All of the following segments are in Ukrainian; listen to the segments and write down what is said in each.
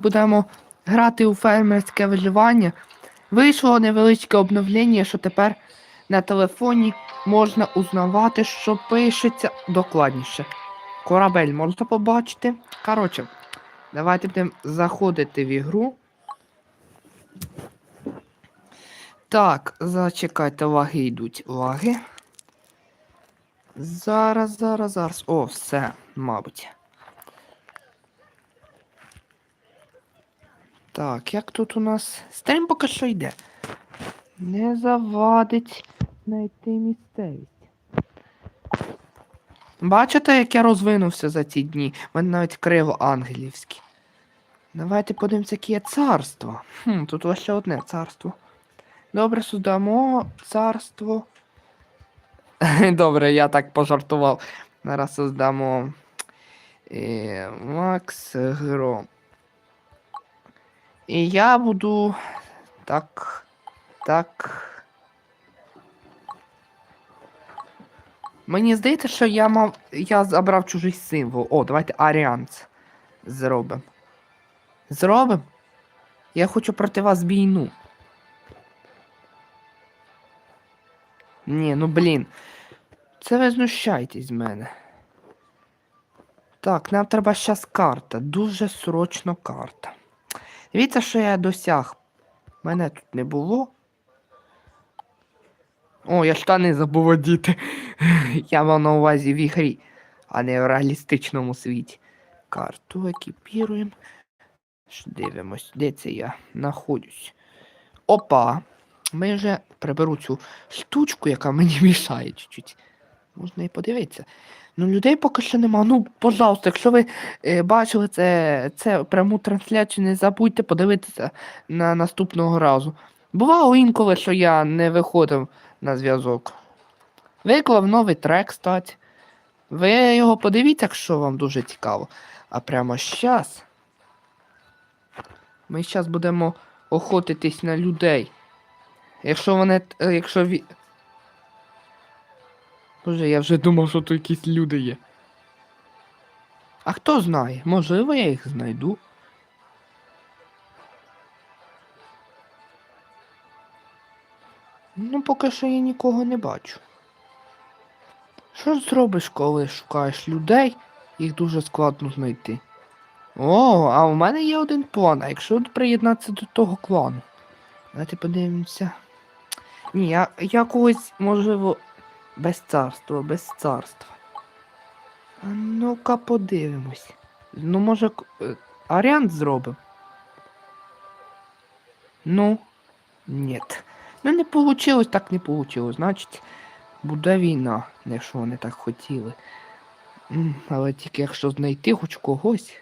будемо грати у фермерське виживання. Вийшло невеличке обновлення, що тепер на телефоні можна узнавати, що пишеться докладніше. Корабель можна побачити. Коротше, давайте будемо заходити в ігру. Так, зачекайте, лаги йдуть. Лаги. Зараз, зараз, зараз. О, все, мабуть. Так, як тут у нас. Стрім поки що йде. Не завадить знайти місцевість. Бачите, як я розвинувся за ці дні? У мене навіть криво ангелівське. Давайте подивимося, яке є царство. Хм, тут лише одне царство. Добре, создамо царство. Добре, я так пожартував. Зараз создамо. Е, Макс Гро. І я буду. Так. Так. Мені здається, що я мав. Я забрав чужий символ. О, давайте Аріанц зробимо. Зробимо? Я хочу проти вас війну. Ні, ну блін. Це ви знущаєтесь з мене. Так, нам треба зараз карта. Дуже срочно карта. Дивіться, що я досяг. Мене тут не було. О, я штани забув одіти. Я мав на увазі в ігрі, а не в реалістичному світі. Карту екіпіруємо. Дивимось, де це я знаходжусь. Опа! Ми вже приберу цю штучку, яка мені мішає чуть-чуть. Можна і подивитися. Ну, людей поки що нема. Ну, пожалуйста, якщо ви е, бачили це, це пряму трансляцію, не забудьте подивитися на наступного разу. Бувало інколи, що я не виходив на зв'язок. Виклав новий трек, кстати. Ви його подивіться, якщо вам дуже цікаво. А прямо зараз. Ми зараз будемо охотитись на людей. Якщо вони. е, Якщо. Боже, я вже думав, що тут якісь люди є. А хто знає? Можливо, я їх знайду. Ну, поки що я нікого не бачу. Що ж зробиш, коли шукаєш людей, їх дуже складно знайти. О, а у мене є один план, а якщо приєднатися до того клану? Давайте подивимося. Ні, я, я когось, можливо, без царства, без царства. Ну-ка подивимось. Ну, може, е, аріант зробив? Ну, ні. Ну не получилось, так не получилось. Значить, буде війна, якщо вони так хотіли. Але тільки якщо знайти хоч когось.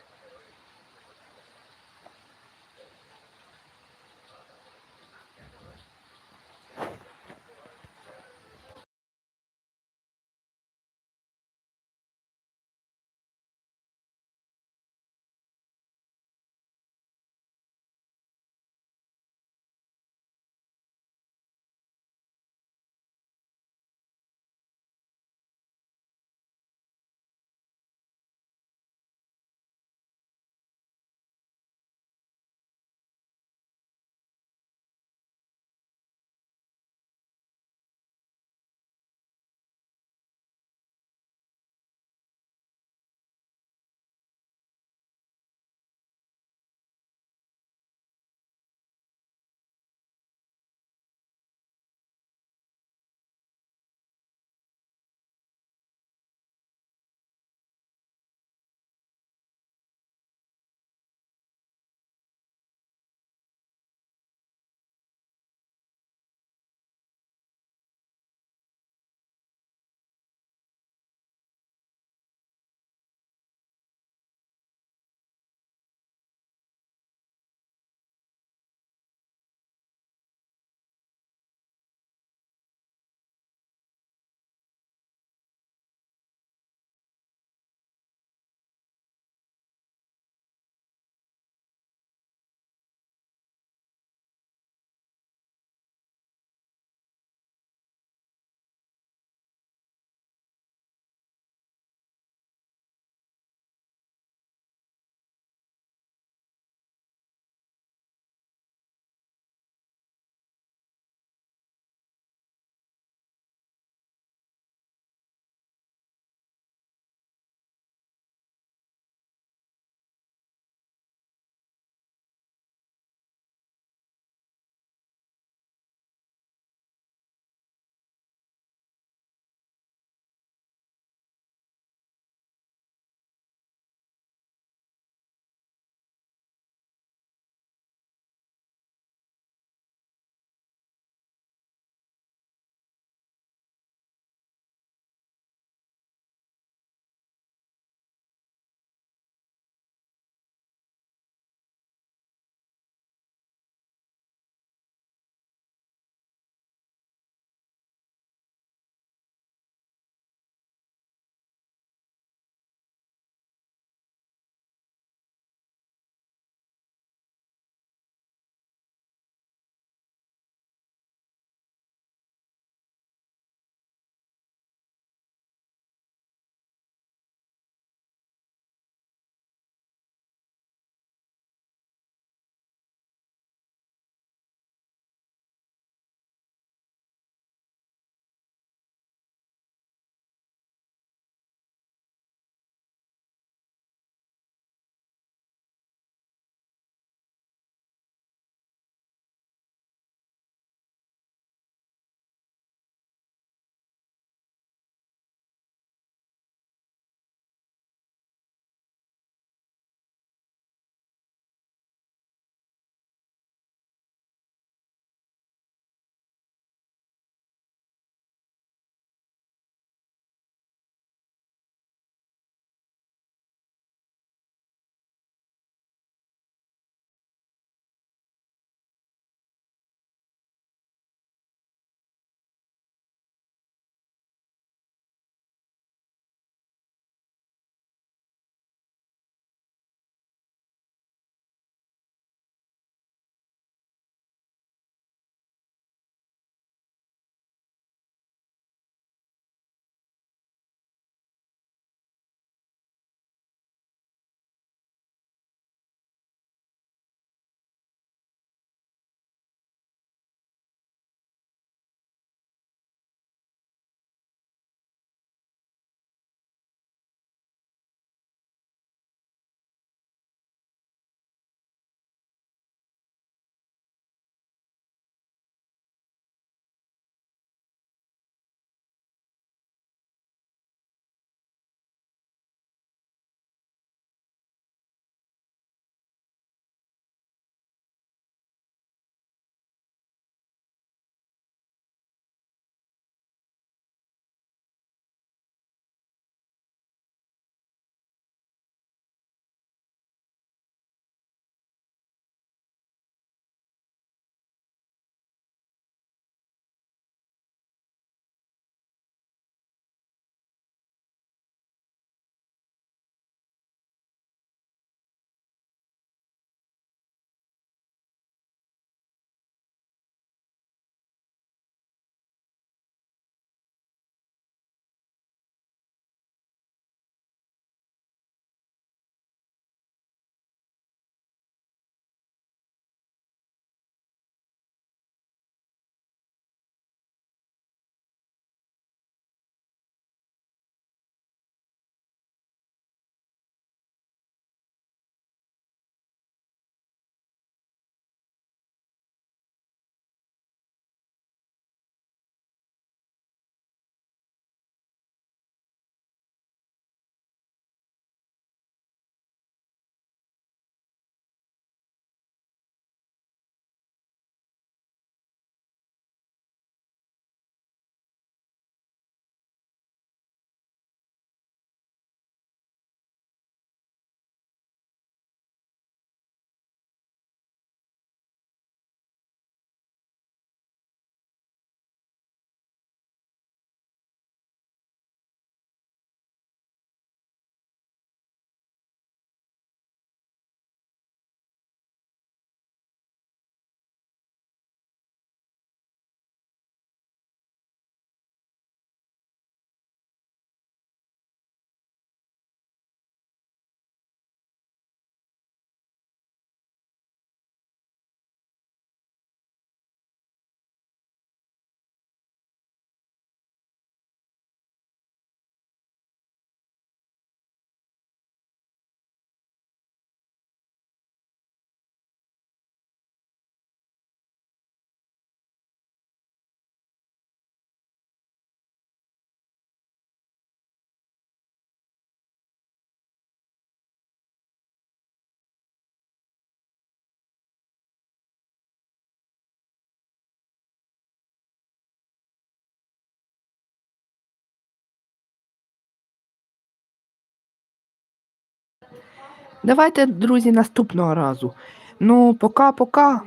Давайте, друзі, наступного разу. Ну, пока-пока.